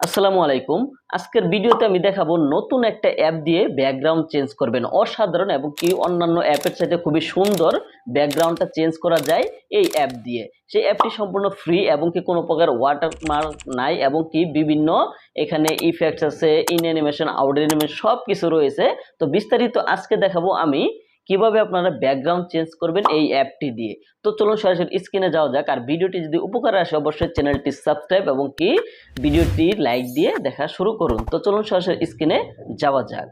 আসসালামু আলাইকুম। আজকের ভিডিওতে আমি দেখাবো নতুন একটা অ্যাপ দিয়ে ব্যাকগ্রাউন্ড চেঞ্জ করবেন। অসাধারণ এবং কি অন্যান্য অ্যাপের সাথে খুবই সুন্দর ব্যাকগ্রাউন্ডটা চেঞ্জ করা যায় এই অ্যাপ দিয়ে। সেই অ্যাপটি সম্পূর্ণ ফ্রি এবং কি কোনো প্রকার ওয়াটারমার্ক নাই এবং কি বিভিন্ন এখানে ইফেক্টস আছে ইন অ্যানিমেশন আউট অ্যানিমেশন সব কিছু রয়েছে। তো বিস্তারিত আজকে দেখাবো আমি কীভাবে আপনারা ব্যাকগ্রাউন্ড চেঞ্জ করবেন এই অ্যাপটি দিয়ে? তো চলুন সরাসরি স্ক্রিনে যাওয়া যাক। আর ভিডিওটি যদি উপকারে আসে, অবশ্যই চ্যানেলটি সাবস্ক্রাইব এবং কি? ভিডিওটি লাইক দিয়ে দেখা শুরু করুন। তো চলুন সরাসরি স্ক্রিনে যাওয়া যাক।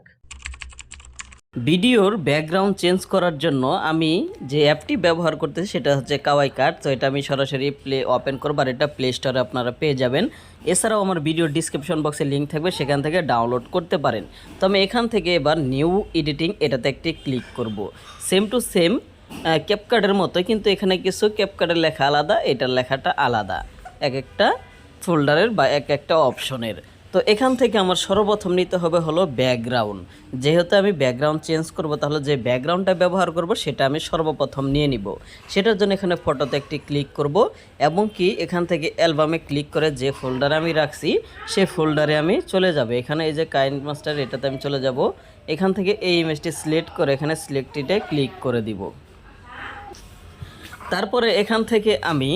ভিডিওর ব্যাকগ্রাউন্ড চেঞ্জ করার জন্য আমি যে অ্যাপটি ব্যবহার করতেছি সেটা হচ্ছে কাওয়াই কার্ড তো এটা আমি সরাসরি প্লে ওপেন করব আর এটা প্লে স্টোরে আপনারা পেয়ে যাবেন। এছাড়াও আমার ভিডিও ডিসক্রিপশন বক্সে লিঙ্ক থাকবে, সেখান থেকে ডাউনলোড করতে পারেন। তো আমি এখান থেকে এবার নিউ এডিটিং এটাতে একটি ক্লিক করব। সেম টু সেম ক্যাপকার্ডের মতো কিন্তু এখানে কিছু ক্যাপকার্ডের লেখা আলাদা, এটার লেখাটা আলাদা। এক একটা ফোল্ডারের বা এক একটা অপশনের তো এখান থেকে আমার সর্বপ্রথম নিতে হবে হলো ব্যাকগ্রাউন্ড যেহেতু আমি ব্যাকগ্রাউন্ড চেঞ্জ করব, তাহলে যে ব্যাকগ্রাউন্ডটা ব্যবহার করব, সেটা আমি সর্বপ্রথম নিয়ে নিব। সেটার জন্য এখানে ফটোতে একটি ক্লিক করব, এবং কি এখান থেকে অ্যালবামে ক্লিক করে যে ফোল্ডারে আমি রাখছি সে ফোল্ডারে আমি চলে যাব। এখানে এই যে কাইন্ড মাস্টার এটাতে আমি চলে যাব। এখান থেকে এই ইমেজটি সিলেক্ট করে এখানে সিলেক্টিটে ক্লিক করে দিব। তারপরে এখান থেকে আমি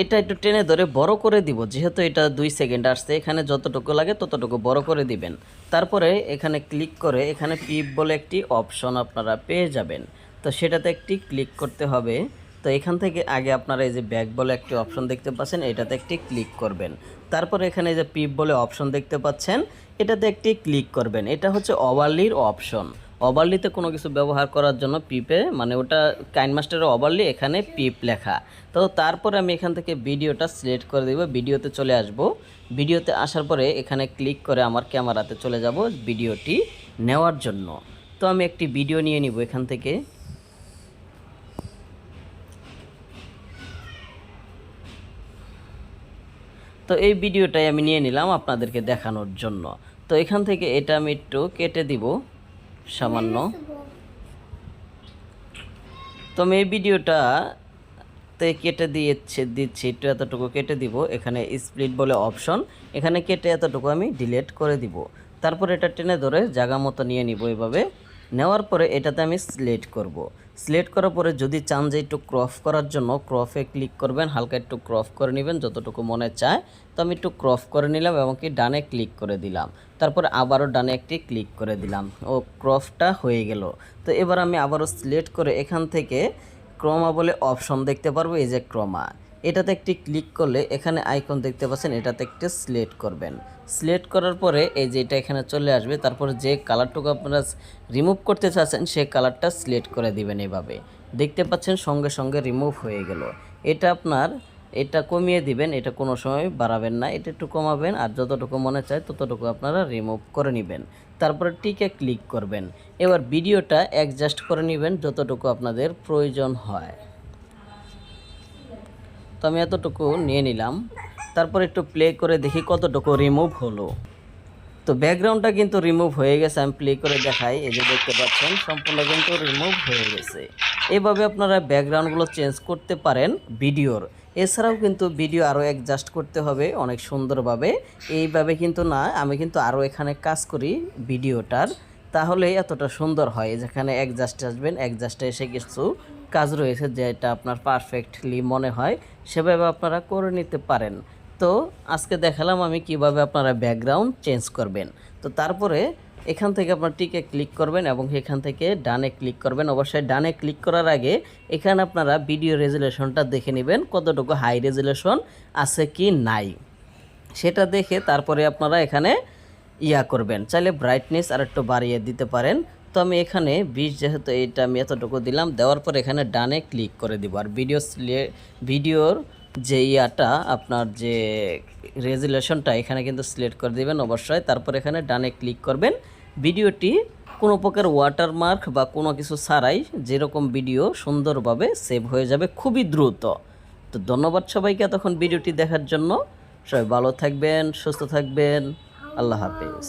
এটা একটু টেনে ধরে বড় করে দিব, যেহেতু এটা দুই সেকেন্ড আসছে, এখানে যতটুকু লাগে ততটুকু বড় করে দিবেন। তারপরে এখানে ক্লিক করে, এখানে পিপ বলে একটি অপশন আপনারা পেয়ে যাবেন। তো সেটাতে একটি ক্লিক করতে হবে। তো এখান থেকে আগে আপনারা এই যে ব্যাক বলে একটি অপশন দেখতে পাচ্ছেন, এটাতে একটি ক্লিক করবেন। তারপরে এখানে যে পিপ বলে অপশন দেখতে পাচ্ছেন, এটাতে একটি ক্লিক করবেন। এটা হচ্ছে ওভারলির অপশন। ওভারলিতে কোনো কিছু ব্যবহার করার জন্য পিপে মানে ওটা কাইন মাস্টারের ওভারলি এখানে পিপ লেখা। তো তারপরে আমি এখান থেকে ভিডিওটা সিলেক্ট করে দেবো ভিডিওতে চলে আসব। ভিডিওতে আসার পরে এখানে ক্লিক করে আমার ক্যামেরাতে চলে যাব ভিডিওটি নেওয়ার জন্য। তো আমি একটি ভিডিও নিয়ে নিব এখান থেকে। তো এই ভিডিওটাই আমি নিয়ে নিলাম আপনাদেরকে দেখানোর জন্য। তো এখান থেকে এটা আমি একটু কেটে দিব। সামান্য। তো আমি এই ভিডিওটা তে কেটে দিয়েছে, দিচ্ছি, একটু এতটুকু কেটে দিব। এখানে স্প্লিট বলে অপশন এখানে কেটে এতটুকু আমি ডিলেট করে দিব। তারপর এটা টেনে ধরে জায়গা মতো নিয়ে নিব এভাবে নেওয়ার পরে এটাতে আমি সিলেক্ট করব। সিলেক্ট করার পরে যদি চান যে একটু ক্রফ করার জন্য ক্রফে ক্লিক করবেন, হালকা একটু ক্রফ করে নেবেন, যতটুকু মনে চায়। তো আমি একটু ক্রফ করে নিলাম এবং কি ডানে ক্লিক করে দিলাম। তারপরে আবারও ডানে একটি ক্লিক করে দিলাম। ও ক্রফটা হয়ে গেল। তো এবার আমি আবারও সিলেক্ট করে এখান থেকে ক্রমা বলে অপশন দেখতে পারব, এই যে ক্রমা। এটাতে একটি ক্লিক করলে এখানে আইকন দেখতে পাচ্ছেন, এটাতে একটি সিলেক্ট করবেন। সিলেক্ট করার পরে এই যে এটা এখানে চলে আসবে, তারপরে যে কালারটুকু আপনারা রিমুভ করতে চাচ্ছেন সেই কালারটা সিলেক্ট করে দিবেন এভাবে। দেখতে পাচ্ছেন সঙ্গে সঙ্গে রিমুভ হয়ে গেল। এটা আপনার, এটা কমিয়ে দিবেন, এটা কোনো সময় বাড়াবেন না, এটা একটু কমাবেন, আর যতটুকু মনে চায় ততটুকু আপনারা রিমুভ করে নেবেন। তারপরে টিকে ক্লিক করবেন। এবার ভিডিওটা অ্যাডজাস্ট করে নেবেন, যতটুকু আপনাদের প্রয়োজন হয়। তো আমি এতটুকু নিয়ে নিলাম। তারপর একটু প্লে করে দেখি কতটুকু রিমুভ হলো। তো ব্যাকগ্রাউন্ডটা কিন্তু রিমুভ হয়ে গেছে, আমি প্লে করে দেখাই। এই যে দেখতে পাচ্ছেন, সম্পূর্ণ কিন্তু রিমুভ হয়ে গেছে। এভাবে আপনারা ব্যাকগ্রাউন্ডগুলো চেঞ্জ করতে পারেন ভিডিওর। এছাড়াও কিন্তু ভিডিও আরও অ্যাডজাস্ট করতে হবে অনেক সুন্দরভাবে। এইভাবে কিন্তু না, আমি কিন্তু আরও এখানে কাজ করি ভিডিওটার। তাহলে এতটা সুন্দর হয়, যেখানে অ্যাডজাস্ট আসবেন অ্যাডজাস্টে এসে কিছু কাজ রয়েছে যেটা আপনার পারফেক্টলি মনে হয়, সেভাবে আপনারা করে নিতে পারেন। তো আজকে দেখালাম আমি কীভাবে আপনারা ব্যাকগ্রাউন্ড চেঞ্জ করবেন। তো তারপরে এখান থেকে আপনার টিকে ক্লিক করবেন এবং এখান থেকে ডানে ক্লিক করবেন। অবশ্যই ডানে ক্লিক করার আগে এখানে আপনারা ভিডিও রেজুলেশনটা দেখে নেবেন, কতটুকু হাই রেজুলেশন আছে কি নাই। সেটা দেখে তারপরে আপনারা এখানে ইয়া করবেন। চাইলে ব্রাইটনেস আর একটু বাড়িয়ে দিতে পারেন। তো আমি এখানে বিশ যেহেতু এইটা আমি এতটুকু দিলাম, দেওয়ার পর এখানে ডানে ক্লিক করে দিব। আর ভিডিও ভিডিওর যে ইয়াটা, আপনার যে রেজুলেশনটা, এখানে কিন্তু সিলেক্ট করে দিবেন অবশ্যই। তারপর এখানে ডানে ক্লিক করবেন। ভিডিওটি কোনো প্রকার ওয়াটারমার্ক বা কোনো কিছু ছাড়াই যেরকম ভিডিও সুন্দরভাবে সেভ হয়ে যাবে, খুবই দ্রুত। তো ধন্যবাদ সবাইকে তখন ভিডিওটি দেখার জন্য। সবাই ভালো থাকবেন, সুস্থ থাকবেন। আল্লাহ হাফিজ।